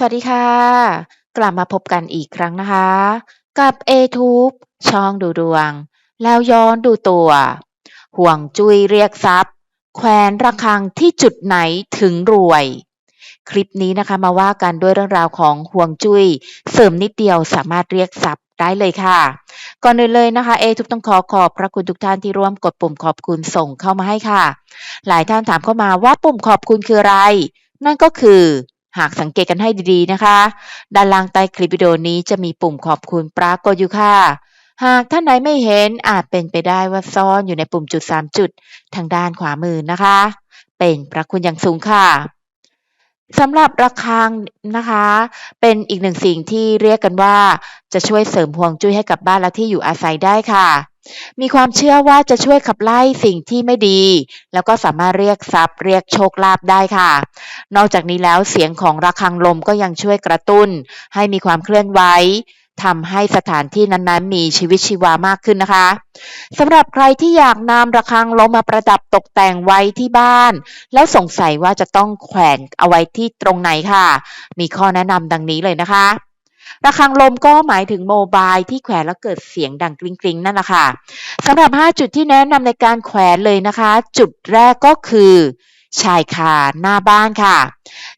สวัสดีค่ะ กลับมาพบกันอีกครั้งนะคะ กับ A-Tube ช่องดูดวง แล้วย้อนดูตัว ห่วงจุ้ยเรียกทรัพย์ แขวนระฆังที่จุดไหนถึงรวย คลิปนี้นะคะมาว่ากันด้วยเรื่องราวของห่วงจุ้ย เสริมนิดเดียวสามารถเรียกทรัพย์ได้เลยค่ะ ก่อนอื่นเลยนะคะ เอทุกต้องขอขอบพระคุณทุกท่านที่ร่วมกดปุ่มขอบคุณส่งเข้ามาให้ค่ะ หลายท่านถามเข้ามาว่าปุ่มขอบคุณคืออะไร นั่นก็คือ หากสังเกตกันให้ดีๆนะคะ ด้านล่างใต้คลิปวิดีโอนี้จะมีปุ่มขอบคุณปรากฏอยู่ค่ะ หากท่านไหนไม่เห็นอาจเป็นไปได้ว่าซ่อนอยู่ในปุ่มจุด 3 จุดทางด้านขวามือนะคะ เป็นพระคุณอย่างสูงค่ะ สำหรับระฆังนะคะ เป็นอีกหนึ่งสิ่งที่เรียกกันว่า จะช่วยเสริมห่วงจุ้ยให้กับบ้านและที่อยู่อาศัยได้ค่ะ มีความเชื่อว่าจะช่วยขับไล่สิ่งที่ไม่ดี แล้วก็สามารถเรียกทรัพย์ เรียกโชคลาภได้ค่ะ นอกจากนี้แล้วเสียงของระฆังลมก็ยังช่วยกระตุ้น ให้มีความเคลื่อนไหว ทำให้สถานที่นั้นๆ มีชีวิตชีวามากขึ้นนะคะสำหรับใครที่อยากนำระฆังลมมาประดับตกแต่งไว้ที่บ้าน แล้วสงสัยว่าจะต้องแขวนเอาไว้ที่ตรงไหนค่ะ มีข้อแนะนำดังนี้เลยนะคะระฆังลมก็หมายถึงโมบายที่แขวนแล้วเกิดเสียงดังกริ๊งๆ นั่นแหละค่ะสำหรับ 5 จุดที่แนะนำในการแขวนเลยนะคะ จุดแรกก็คือ ชายคาหน้าบ้านค่ะ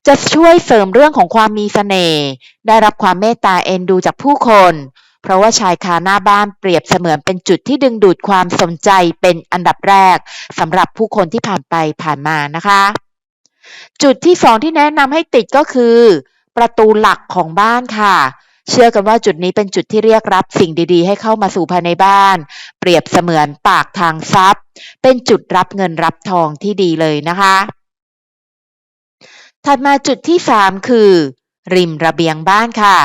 จะช่วยเสริมเรื่องของความมีเสน่ห์ได้รับความเมตตาเอ็นดูจากผู้คน เพราะว่าชายคาหน้าบ้านเปรียบเสมือนเป็นจุดที่ดึงดูดความสนใจเป็นอันดับแรกสำหรับผู้คนที่ผ่านไปผ่านมานะคะ จุดที่สองที่แนะนำให้ติดก็คือ ประตูหลักของบ้านค่ะ เชื่อกันว่าจุดนี้เป็นจุดที่เรียกรับสิ่งดีๆ ให้เข้ามาสู่ภายในบ้าน เปรียบเสมือนปากทางทรัพย์ เป็นจุดรับเงินรับทองที่ดีเลยนะคะ ถัดมาจุดที่ 3 คือ ริมระเบียงบ้านค่ะ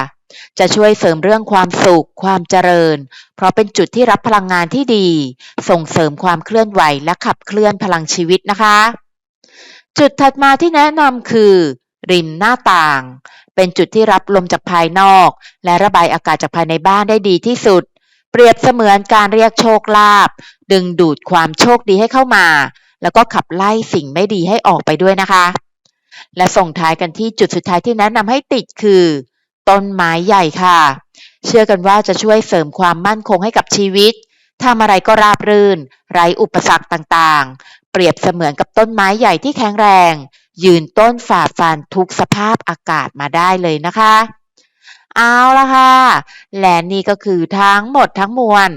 จะช่วยเสริมเรื่องความสุข ความเจริญ เพราะเป็นจุดที่รับพลังงานที่ดี ส่งเสริมความเคลื่อนไหวและขับเคลื่อนพลังชีวิตนะคะ จุดถัดมาที่แนะนำคือ ริมหน้าต่าง เป็นจุดที่รับลมจากภายนอก และระบายอากาศจากภายในบ้านได้ดีที่สุด เปรียบเสมือนการเรียกโชคลาภดึงดูดความโชคดีให้เข้ามา แล้วก็ขับไล่สิ่งไม่ดีให้ออกไปด้วยนะคะ และส่งท้ายกันที่จุดสุดท้ายที่แนะนำให้ติดคือ ต้นไม้ใหญ่ค่ะ เชื่อกันว่าจะช่วยเสริมความมั่นคงให้กับชีวิตทำอะไรก็ราบรื่น ไร้อุปสรรคต่างๆ เปรียบเสมือนกับต้นไม้ใหญ่ที่แข็งแรง ยืนต้นฝ่าฟันทุกสภาพอากาศมาได้เลยนะคะ เอาละค่ะ และนี่ก็คือทั้งหมดทั้งมวล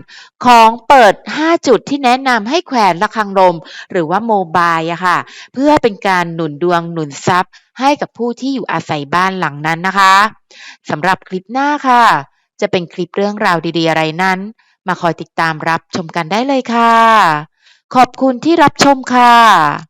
ของเปิด 5 จุดที่แนะนำให้แขวนระฆังลม หรือว่าโมบายอะค่ะ เพื่อเป็นการหนุนดวงหนุนทรัพย์ ให้กับผู้ที่อยู่อาศัยบ้านหลังนั้นนะคะสำหรับคลิปหน้าค่ะ จะเป็นคลิปเรื่องราวดีๆอะไรนั้น มาคอยติดตามรับชมกันได้เลยค่ะ ขอบคุณที่รับชมค่ะ